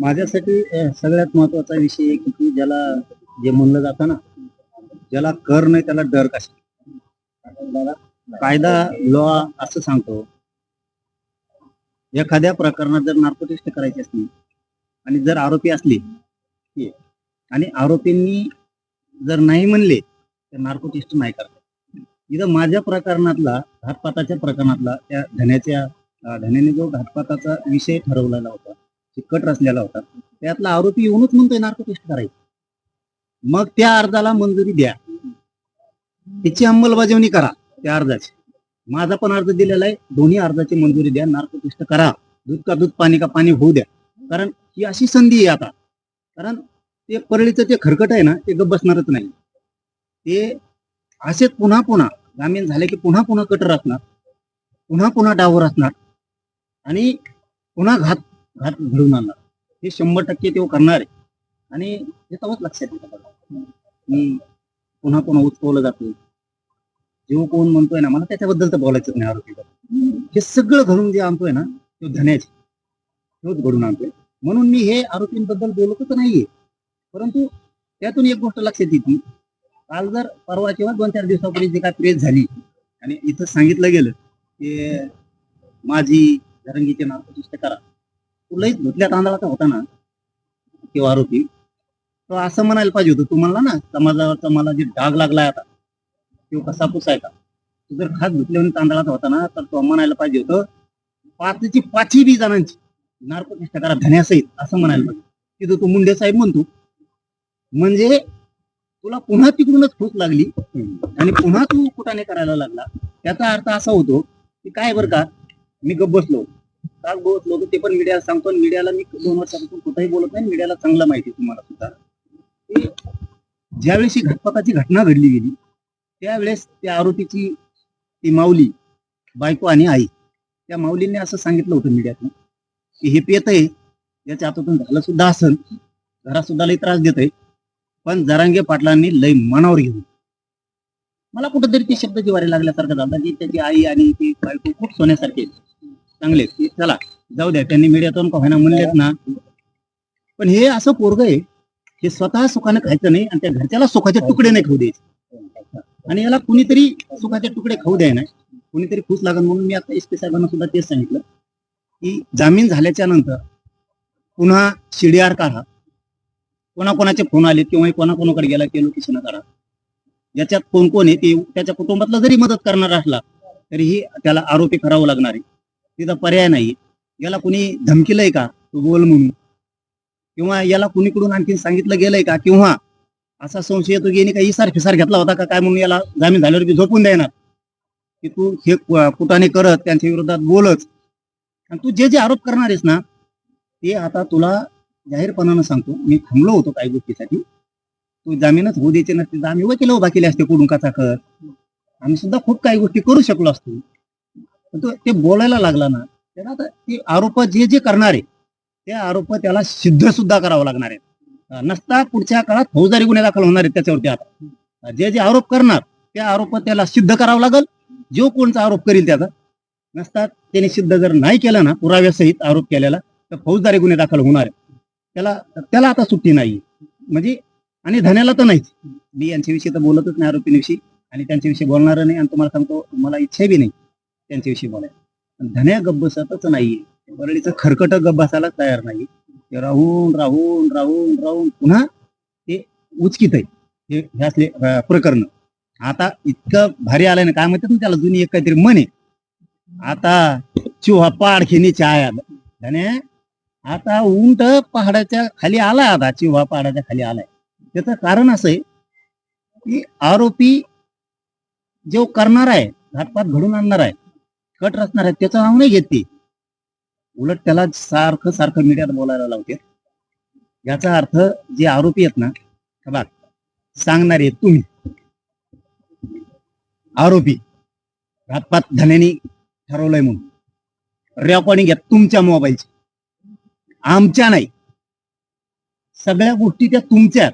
माझ्यासाठी सगळ्यात महत्त्वाचा विषय आहे की की ज्याला जे म्हणलं जातं ना ज्याला कर नाही त्याला डर कशा कायदा लॉ असं सांगतो. एखाद्या प्रकरणात जर नार्कोटेस्ट करायची असली आणि जर आरोपी असले आणि आरोपींनी जर नाही म्हणले तर नार्कोटेस्ट नाही करत. इथं माझ्या प्रकरणातला घातपाताच्या प्रकरणातला त्या धन्याच्या धन्याने जो घातपाताचा विषय ठरवलेला होता चिकट रचलेला होता त्यातला आरोपी येऊनच म्हणतोय नार्को टेस्ट करायचं. मग त्या अर्जाला मंजुरी द्या. त्याची अंमलबजावणी करा त्या अर्जाची. माझा पण अर्ज दिलेला आहे दोन्ही अर्जाची मंजुरी द्या नार्को टेस्ट करा. दूध का दूध पाणी का पाणी होऊ द्या. कारण ही अशी संधी आहे आता. कारण ते परळीचं ते खरकट आहे ना ते गप बसणारच नाही. ते असेच पुन्हा पुन्हा जामीन झाले की पुन्हा पुन्हा कटर असणार पुन्हा पुन्हा डावर असणार आणि पुन्हा घात घात घडून आणणार. हे शंभर टक्के तो करणार आहे. आणि हे तेव्हाच लक्षात येतं बघा. की पुन्हा पुन्हा उचकवलं जातं. जेव्हा कोण म्हणतोय ना मला त्याच्याबद्दल तर बोलायचं नाही आरोपी हे सगळं घडून जे आणतोय ना तो धन्याचे. तोच घडून आणतोय. म्हणून मी हे आरोपींबद्दल बोलतच नाहीये. परंतु त्यातून एक गोष्ट लक्षात येते. काल जर परवा किंवा दोन चार दिवसापूर्वी जे काय प्रेस झाली आणि इथं सांगितलं गेलं की माझी धरंगीचे नाव करा. तुलाही धुतल्या तांदळाचा होता ना? किंवा आरोपी. तो असं म्हणायला पाहिजे होतं तुम्हाला ना समाजावरचा मला जे डाग लागलाय आता तो कसा पुसायचा? तो जर खास धुतल्या तांदळाचा होता ना तर तो म्हणायला पाहिजे होतं पाचची पाचही बी जणांची नार्को करा धन्यासहित असं म्हणायला पाहिजे. तिथं तो मुंडे साहेब म्हणतो म्हणजे तुला पुन्हा तिकडूनच फूस लागली आणि पुन्हा तू कुठाने करायला लागला? त्याचा अर्थ असा होतो की काय बरं का मी गप बसलो. का बोलत होतो ते पण मीडियाला सांगतो मीडियाला मी दोन वर्षापासून कुठेही बोलत नाही. मीडियाला चांगलं माहिती तुम्हाला सुद्धा. की ज्यावेळेस ही घटपटाची घटना घडली गेली त्यावेळेस त्या आरोपीची ती माऊली बायको आणि आई त्या माऊलींनी असं सांगितलं होतं मीडियातनं की हे पेत आहे याच्या हातातून झालं सुद्धा असन घरात सुद्धा लई त्रास देत आहे पण जरांगे पाटलांनी लय मनावर घेऊन. मला कुठंतरी ते शब्द जिवारी लागल्यासारखं झालं की त्याची आई आणि ती बायको खूप सोन्यासारखे चांगले आहेत. चला जाऊ द्या त्यांनी मीडियातून का होईना म्हणलेत ना. पण हे असं पोरग आहे हे स्वतः सुखाने खायचं नाही आणि त्या घरच्याला सुखाचे तुकडे नाही खाऊ द्यायचे. आणि याला कुणीतरी सुखाचे तुकडे खाऊ द्याय नाही. कुणीतरी खुश लागल म्हणून मी आता एस पी साहेबांना सुद्धा तेच सांगितलं की जामीन झाल्याच्यानंतर पुन्हा सीडीआर काढा. कोणाकोणाचे फोन आले किंवा कोणाकोणाकडे गेला की लोकेशन काढा. ज्याच्यात कोण कोण आहे ते त्याच्या कुटुंबातला जरी मदत करणार असला तरीही त्याला आरोपी करावं लागणार आहे. तिथं पर्याय नाही. याला कुणी धमकीलंय का? तू बोल म्हणून. किंवा याला कुणीकडून आणखी सांगितलं गेलंय का? किंवा असा संशय येतो की याने काही इसार फिसार घेतला होता का? काय म्हणून याला जामीन झाल्यावर बी झोपून देणार? की तू हे कुटाने करत त्यांच्या विरोधात बोलच आणि तू जे जे आरोप करणार आहेस ना ते आता तुला जाहीरपणानं सांगतो. मी थांबलो होतो काही गोष्टीसाठी. तू जामीनच होऊ द्यायचे नसते तर आम्ही वकील उभा केले असते कुडून कथा कर? आम्ही सुद्धा खूप काही गोष्टी करू शकलो असतो. तो ते बोलायला लागला ना त्याला आता ते आरोप जे जे करणार आहे ते आरोप त्याला सिद्ध सुद्धा करावं लागणार आहे नसता पुढच्या काळात फौजदारी गुन्हे दाखल होणार आहेत त्याच्यावरती आता. जे जे आरोप करणार त्या आरोप त्याला सिद्ध करावं लागल. जो कोणचा आरोप करील त्याचा. नसता त्याने सिद्ध जर नाही केलं ना पुराव्यासहित आरोप केलेला तर फौजदारी गुन्हे दाखल होणार आहे त्याला त्याला आता सुट्टी नाही म्हणजे आणि धन्याला तर नाहीच. मी यांच्याविषयी तर बोलतच नाही आरोपींविषयी. आणि त्यांच्याविषयी बोलणार नाही आणि तुम्हाला सांगतो मला इच्छा बी नाही. त्यांच्याविषयी बोलायला पण धन्या गब्बसातच नाहीये. वरळीचा खरकट गप तयार नाही ते राहून राहून राहून राहून पुन्हा ते उचकीत आहे हे असले प्रकरण. आता इतकं भारी आलंय ना काय म्हणतात ना त्याला जुनी एक काहीतरी म्हणे आता चुहा पाड खेनी छाया धन्या आता उंट पहाडाच्या खाली आलाय आता चिव्हा पहाडाच्या खाली आलाय. त्याचं कारण असं आहे की आरोपी जो करणार आहे घातपात घडून आणणार आहे कट रचणार आहे त्याचं नाव नाही घेत ती. उलट त्याला सारखं सारखं मीडियात बोलायला लावते. याचा अर्थ जे आरोपी आहेत ना हे बघ आहे आहेत तुम्ही. आरोपी घातपात धन्यानी ठरवलंय म्हणून. रेकॉर्डिंग घ्या तुमच्या मोबाईलची आमच्या नाही. सगळ्या गोष्टी त्या तुमच्या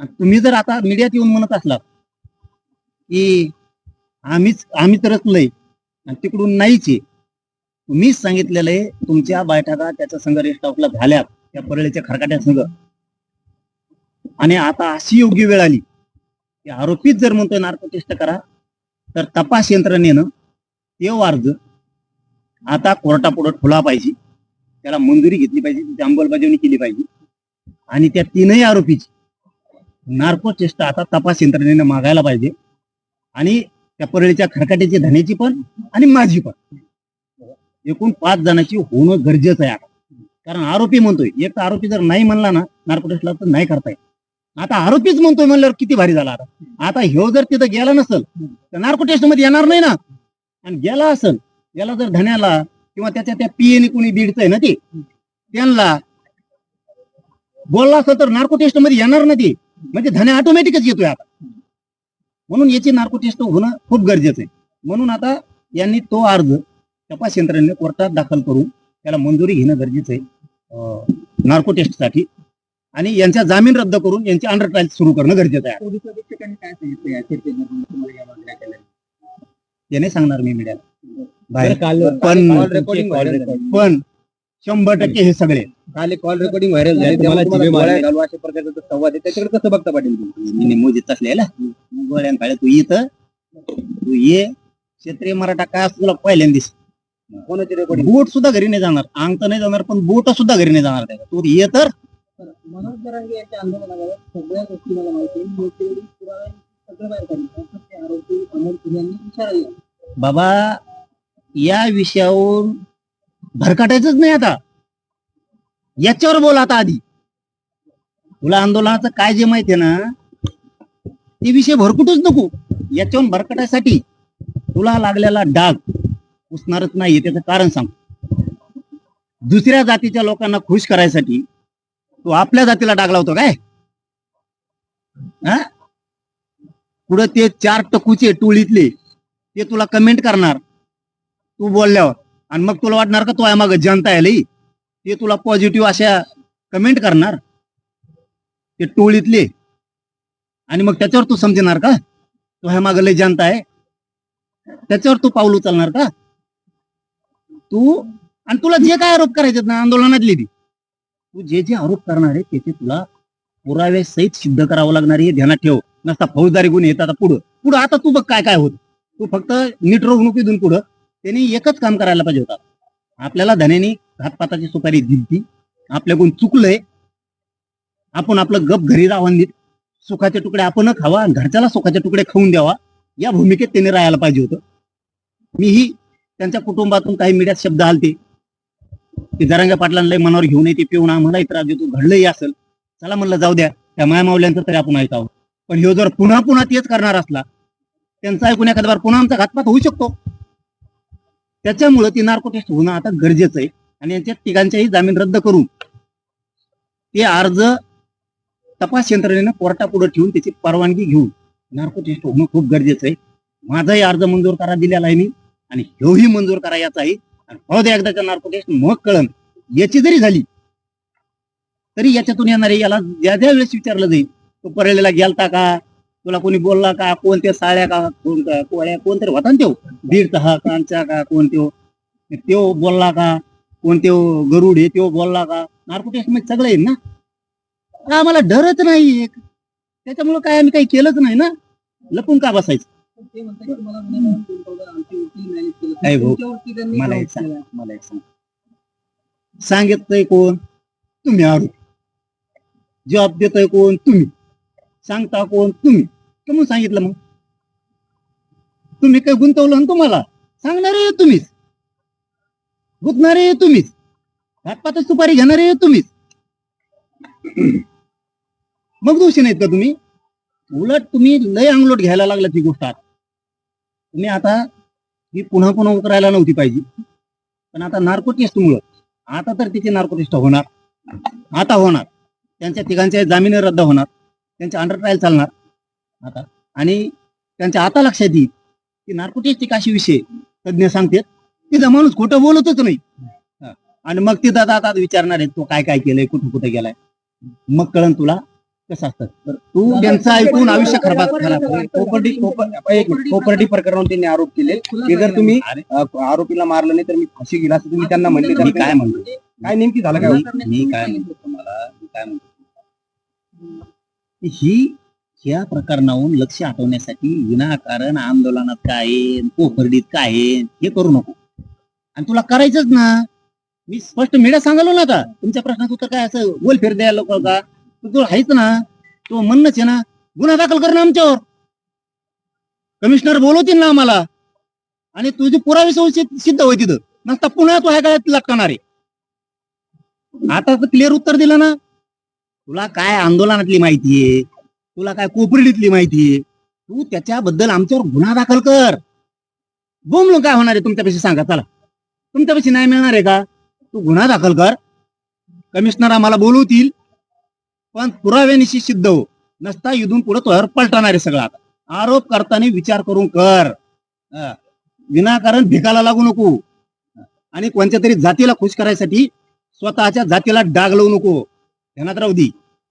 तुम्ही जर आता मीडियात येऊन म्हणत असलात की आम्हीच आम्ही रचलंय आणि तिकडून नाहीच. आहे तुम्हीच सांगितलेलं आहे तुमच्या बैठका त्याच्या संघ रेस्ट झाल्या त्या परळीच्या खरकाट्या संघ. आणि आता अशी योग्य वेळ आली. की आरोपीच जर म्हणतोय नार्कोटेस्ट करा तर तपास यंत्रणेनं ते अर्ज आता कोर्टापुढे खुला पाहिजे. त्याला मंजुरी घेतली पाहिजे त्याची अंमलबजावणी केली पाहिजे. आणि त्या तीनही आरोपीची नार्को चेष्टा आता तपास यंत्रणेनं मागायला पाहिजे. आणि त्या परळीच्या खरकाट्याची धण्याची पण आणि माझी पण. एकूण पाच जणांची होणं गरजेचं आहे आता. कारण आरोपी म्हणतोय. एक तर आरोपी जर नाही म्हणला ना नारकोटेशला तर नाही करता येत. आता आरोपीच म्हणतोय म्हणल्यावर किती भारी झाला आता. आता ह्यो जर तिथं गेला नसल तर नार्को मध्ये येणार नाही ना. आणि गेला असल याला जर धन्याला किंवा त्याच्या त्या पीएने कोणी दीडचंय ना ते त्यांना बोलला असं तर नार्को टेस्टमध्ये येणार ना ते. म्हणजे धन्या ऑटोमॅटिकच येतोय आता. म्हणून याची नार्को टेस्ट होणं खूप गरजेचं आहे. म्हणून आता यांनी तो अर्ज तपास यंत्रणेने कोर्टात दाखल करून त्याला मंजुरी घेणं गरजेचं आहे नार्को टेस्टसाठी आणि यांचा जामीन रद्द करून यांची अंडर ट्रायल सुरू करणं गरजेचं आहे. याने सांगणार मी मीडियाला बाहेर. काल पण-. पण शंभर टक्के हे सगळे. काल कॉल रेकॉर्डिंग व्हायरल झाली. त्याच्याकडे कसं बघता पाटील? मोजीत असलेला गोळ्यां काळे तू इथं. तू ये. क्षेत्रीय मराठा काय असतो तुला पहिल्यांदिस कोणाची रेकॉर्डिंग बोट सुद्धा घरी नाही जाणार. अंग तर नाही जाणार पण बोट सुद्धा घरी नाही जाणार त्याचा तू ये तर. मनोज जरांगे यांच्या आंदोलनाबाबत सगळ्या गोष्टी मला माहिती आहे. मोठेवडी पुरावे सगळं बाहेर काढले. पण ते आरोपी अमोल कुल यांनी इशारा दिला बाबा या विषयावर भरकाटायचंच नाही आता. याच्यावर बोल आता आधी. तुला आंदोलनाचं काय जे माहितीये ना ते विषय भरकटूच नको. याच्यावर भरकटायसाठी तुला लागलेला डाग पुसणारच नाही त्याचं कारण सांग. दुसऱ्या जातीच्या लोकांना खुश करायसाठी तू आपल्या जातीला डाग लावतो काय? हा? पुढे ते चार टकूचे टोळीतले ते तुला कमेंट करणार तू बोलल्यावर. आणि मग तुला वाटणार का तो आहे मग जनता आहे लई? ते तुला पॉझिटिव्ह अशा कमेंट करणार. ते टोळीतले आणि मग त्याच्यावर तू समजणार का? तो ह्या माग लय जनता आहे. त्याच्यावर तू पाऊल उचलणार का? तू आणि तुला जे काय आरोप करायचे ना आंदोलनातले बी. तू जे जे आरोप करणार आहे ते तुला पुरावे सहित सिद्ध करावं लागणार हे ध्यानात ठेव. नसता फौजदारी गुन्हे येतात पुढं. पुढं आता तू बघ काय काय होत. तू फक्त नीट रोग इथून पुढं. त्यांनी एकच काम करायला पाहिजे होता. आपल्याला धन्याने घातपाताची सुपारी दिली आपल्याकडून चुकलंय. आपण आपलं गप घरी राहून देत सुखाचे तुकडे आपण खावा आणि घरच्याला सुखाचे तुकडे खाऊन द्यावा. या भूमिकेत त्यांनी राहायला पाहिजे होतं. मीही त्यांच्या कुटुंबातून काही मीडियात शब्द आलते. की जरांग्या पाटलांना मनावर घेऊन येते पिऊन आम्हाला त्रास देतो घडलंही असेल. चला म्हणलं जाऊ द्या. त्या मायामावल्यांचं तरी आपण ऐकावं. पण ह्यो जर पुन्हा पुन्हा तेच करणार असला त्यांचा ऐकून एखाद्या बार पुन्हा आमचा घातपात होऊ शकतो. त्याच्यामुळं ती नार्को टेस्ट होणं आता गरजेचं आहे. आणि यांच्या तिघांच्याही जामीन रद्द करून ते अर्ज तपास यंत्रणेनं कोर्टापुढे ठेवून त्याची परवानगी घेऊन नार्को टेस्ट होणं खूप गरजेचं आहे. माझाही अर्ज मंजूर करा दिलेला आहे मी आणि ह्योही मंजूर करा याचा आहे. आणि पाहू द्या एकदाच्या नार्को टेस्ट मग कळन याची जरी झाली तरी याच्यातून येणारे याला ज्या ज्या वेळेस विचारलं जाईल तो परळलेला गेलता का? तुला कोणी बोलला का? कोणत्या साळ्या का? कोण कोळ्या कोणतरी होता ना तो. बीडचा हा कांचा का कोण त्यो बोलला का? कोण त्यो गरुड आहे तो बोलला का? नार्को टेस्टमध्ये सगळं येईल ना? तर आम्हाला डरच नाही एक. त्याच्यामुळे काय आम्ही काही केलंच नाही ना. लपून का बसायचं? ते म्हणतात की मला गुन्हे नोंद गुंतवलं, आमचे वकील मॅनेज केलं. नाही भाऊ. मला एक सांग. मला एक सांग. सांगितलंय कोण? तुम्ही आरोप. जबाब देतोय कोण? तुम्ही. सांगता कोण? तुम्ही. कमून सांगितलं मग. तुम्ही काही गुंतवलं ना तुम्हाला? सांगणारे तुम्हीच. गुंतणारे तुम्हीच. हातपातच सुपारी घेणारे तुम्हीच. मग दोषी नाहीत का तुम्ही? उलट तुम्ही लय अंगलोट घ्यायला लागला ती गोष्ट आता. तुम्ही आता ही पुन्हा पुन्हा उतरायला नव्हती पाहिजे. पण आता नार्को मुळे आता तर तिची नार्कोटेस्ट होणार. आता होणार. त्यांच्या तिघांचे जामीन रद्द होणार. त्यांच्या अंडर ट्रायल चालणार. आता. आणि त्यांच्या आता लक्षात येईल की नार्को एक अशी विषय तज्ज्ञ सांगतात तिथं माणूस खोटं बोलतच नाही. आणि मग तिथं आता आता विचारणार आहे तो काय काय केलंय कुठं कुठं गेलाय. मग कळण तुला कसं असतं. तर तू त्यांचं ऐकून आयुष्य खराब खराब कोपर्डी कोपर्डी प्रकरणावर त्यांनी आरोप केले. की जर तुम्ही अ, आरोपीला मारलं नाही तर मी फाशी गेला असं तुम्ही त्यांना म्हणले. मी काय म्हणतो काय नेमकी झालं काय? मी मी काय म्हणतो तुम्हाला? मी काय म्हणतो तुम्हाला, ही या प्रकरणाहून लक्ष हटवण्यासाठी विनाकारण आंदोलनात काय आहे, कोपर्डीत काय आहे, हे करू नको. आणि तुला करायचंच ना. मी स्पष्ट मीडिया सांगालो ना का तुमच्या प्रश्नाचं उत्तर काय असं? गोल फेर द्यायला लोक का तर आहेच ना तो म्हणणंच आहे ना गुन्हा दाखल कर ना आमच्यावर. कमिशनर बोलवतील ना आम्हाला. आणि तुझी पुरावे सह सिद्ध होय तिथं. नसता पुन्हा तू ह्या काळात लटकणार आहे. आता तर क्लिअर उत्तर दिलं ना. तुला काय आंदोलनातली माहिती आहे? तुला काय कोपरडीतली माहिती आहे? तू त्याच्याबद्दल आमच्यावर गुन्हा दाखल कर. बोमलो काय होणार आहे तुमच्यापेक्षा सांगा चला. तुमच्यापेक्षा नाही मिळणार आहे का? तू गुन्हा दाखल कर. कमिशनर आम्हाला बोलवतील. पण पुराव्यानिशी सिद्ध हो. नसता इथून पुढे तुझ्यावर पलटणार आहे सगळं आता. आरोप करताना विचार करून कर. विनाकारण भिकाला लागू नको. आणि कोणत्या तरी जातीला खुश करायसाठी स्वतःच्या जातीला डाग लावू नको. ध्यानात राहू दे.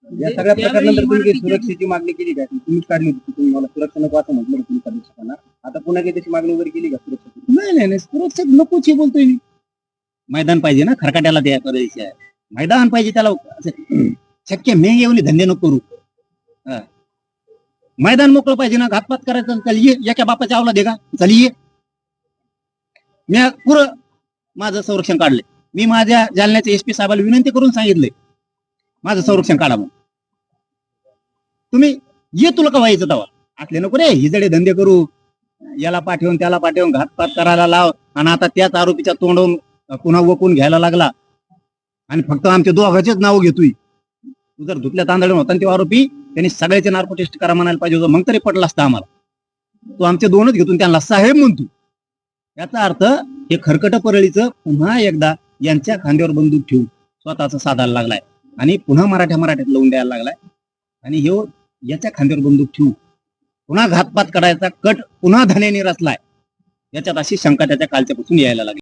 या सगळ्या प्रकारानंतर तुम्ही सुरक्षेची मागणी केली का? तुम्हीच काढली होती तुम्ही मला सुरक्षा नको असं म्हटलं पोलीस अधीक्षकांना आता पुन्हा काही त्याची मागणी वगैरे केली का सुरक्षेची नाही नाही नाही. सुरक्षित नकोच हे बोलतोय मी. मैदान पाहिजे ना? खरकाट्याला त्या करायची आहे. मैदान पाहिजे त्याला. शक्य मे येऊन धंदे नको करू. हा. मैदान मोकळं पाहिजे ना घातपात करायचं चल ये एका बापाच्या आवला दे का? चल ये. मी पुरं माझं संरक्षण काढलंय. मी माझ्या जालन्याच्या एस पी साहेबाला विनंती करून सांगितले माझं संरक्षण काढा मग तुम्ही ये तुला का व्हायचं तवा? असले नको रे हिजडे धंदे करू. याला पाठवून त्याला पाठवून घातपात करायला लाव. आणि आता त्याच आरोपीच्या तोंडून पुन्हा वकून घ्यायला लागला. आणि फक्त आमच्या दोघांचेच नाव घेतोय. तू जर धुतल्या तांदळून होता आणि तो आरोपी त्यांनी सगळ्याचे नार्को टेस्ट करा म्हणायला पाहिजे होतं. मग तरी पटला असतं आम्हाला. तो आमचे दोनच घेतून त्यांना साहेब म्हणतो याचा अर्थ हे खरकट परळीचं पुन्हा एकदा यांच्या खांद्यावर बंदूक ठेवून स्वतःचा साधायला लागलाय. आणि पुन्हा मराठ्या मराठ्यात लावून द्यायला लागलाय. आणि हे याच्या खांद्यावर बंदूक ठेवून पुन्हा घातपात करायचा कट पुन्हा धन्याने रचलाय. याच्यात अशी शंका त्याच्या कालच्यापासून यायला लागली.